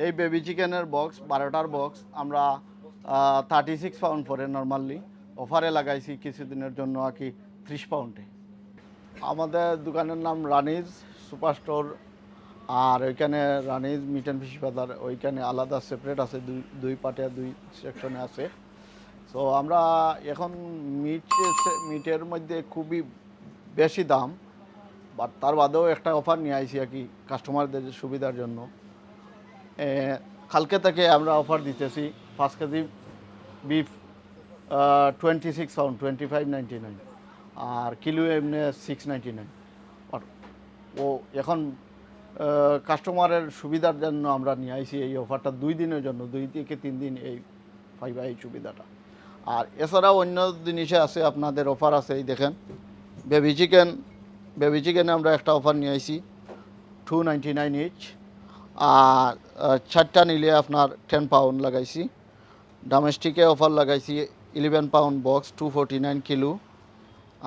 এই বেবি চিকেনের বক্স বারোটার বক্স আমরা থার্টি সিক্স পাউন্ড পরে নর্মালি অফারে লাগাইছি কিছুদিনের জন্য আর কি ত্রিশ পাউন্ডে আমাদের দোকানের নাম রানিজ সুপার স্টোর আর ওইখানে রানিজ মিট অ্যান্ড ফিশ বাজার, ওইখানে আলাদা সেপারেট আছে, দুই দুই পার্টে, দুই সেকশনে আছে। সো আমরা এখন মিট মিটের মধ্যে খুবই বেশি দাম বাট তার বাদেও একটা অফার নিয়ে আইছি আর কি কাস্টমারদের সুবিধার জন্য। কালকে থেকে আমরা অফার দিতেছি। পাঁচ KG beef twenty six pound twenty five ninety nine আর কিলো এমনি সিক্স নাইনটি নাইন ও, এখন কাস্টমারের সুবিধার জন্য আমরা নিয়ে আইছি এই অফারটা দুই দিনের জন্য, দুই থেকে তিন দিন এই পাইবা এই সুবিধাটা। আর এছাড়াও অন্য জিনিসে আছে, আপনাদের অফার আছে, এই দেখেন বেবি চিকেন বেবি চিকেনে আমরা একটা অফার নিয়ে আইছি টু নাইনটি নাইন ইচ আর চারটা নিলে আপনার টেন পাউন্ড লাগাইছি। ডোমেস্টিকে অফার লাগাইছি eleven pound box two forty nine kilo.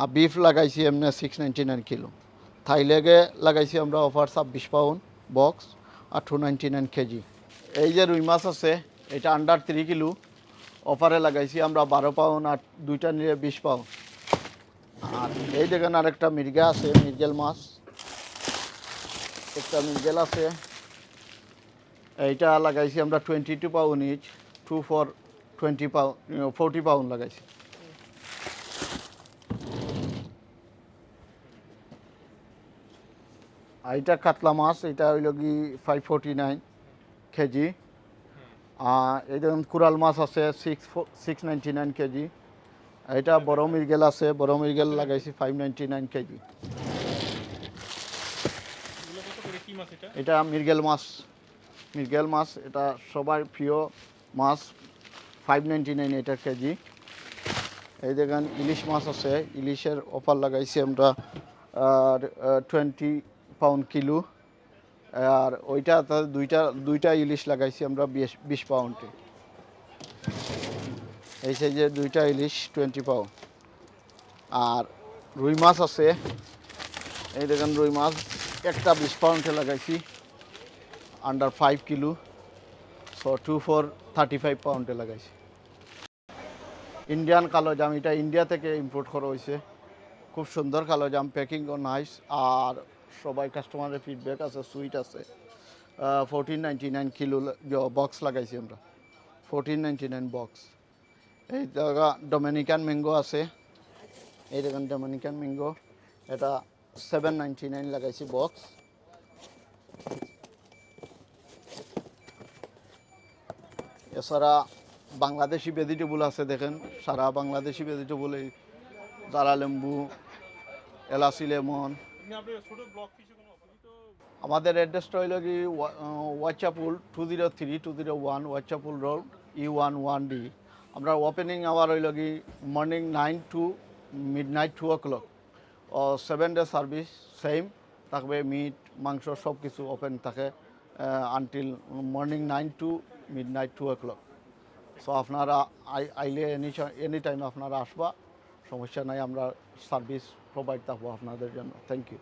আর বিফ লাগাইছি এমনি সিক্স নাইনটি নাইন কিলো থাইলেগে লাগাইছি আমরা অফার ছাব্বিশ পাউন্ড বক্স আর টু নাইনটি নাইন কেজি এই যে রুই মাছ আছে, এটা আন্ডার থ্রি কিলো। অফারে লাগাইছি আমরা বারো পাউন্ড আর দুইটা নিলে বিশ পাউন্ড আর এই দেখেন আরেকটা মির্গা আছে, মির্গেল মাছ। একটা মির্গেল আছে। এইটা লাগাইছি আমরা twenty two pound each two for twenty pound forty pound লাগাইছি। আর এটা কাতলা মাছ এটা হইল কি ফাইভ ফোরটি নাইন কেজি। আর এই দেখুন কুরাল মাছ আছে six six ninety nine KG. এটা বড় মিরগেল আছে বড় মিরগেল লাগাইছি ফাইভ নাইনটি নাইন কেজি। এটা? মিরগেল মাছ। মিরগেল মাছ, এটা সবার প্রিয় মাছ ফাইভ নাইনটি নাইন এটা কেজি। এই দেখেন, ইলিশ মাছ আছে, ইলিশের অফার লাগাইছি আমরা, আর টোয়েন্টি পাউন্ড কিলো। আর ওইটা দুইটা দুইটা ইলিশ লাগাইছি আমরা বিশ বিশ পাউন্ডে এই সাইজে দুইটা ইলিশ টোয়েন্টি পাউন্ড আর রুই মাছ আছে, এই দেখেন রুই মাছ, একটা বিশ পাউন্ডে লাগাইছি। Under five kilo so two four thirty five পাউন্ডে লাগাইছি। ইন্ডিয়ান কালো জাম, এটা ইন্ডিয়া থেকে ইম্পোর্ট করা হয়েছে। খুব সুন্দর কালো জাম প্যাকিংও নাইস আর সবাই কাস্টমারের ফিডব্যাক আছে সুইট আছে। Fourteen ninety nine kilo box লাগাইছি আমরা। ফোরটিন নাইনটি নাইন বক্স এই জায়গা ডোমিনিকান ম্যাঙ্গো আছে। এই দেখেন ডোমিনিকান ম্যাঙ্গো এটা সেভেন নাইনটি নাইন লাগাইছি বক্স এছাড়া বাংলাদেশি ভেজিটেবল আছে, দেখেন। সারা বাংলাদেশি ভেজিটেবল এই জারা লেম্বু, এলাচি, লেমন। আমাদের অ্যাড্রেসটা হইল কি Whitechapel two zero three two zero one Whitechapel road E one one D আমরা ওপেনিং আওয়ার হইল কি morning nine to midnight two o'clock O seven day service same থাকবে মিট মাংস সব কিছু ওপেন থাকে until morning nine to midnight two o'clock so আপনারা আই- আইলে এনি এনি টাইম আপনারা আসবা, সমস্যা নাই, আমরা সার্ভিস প্রোভাইড থাকব আপনাদের জন্য। Thank you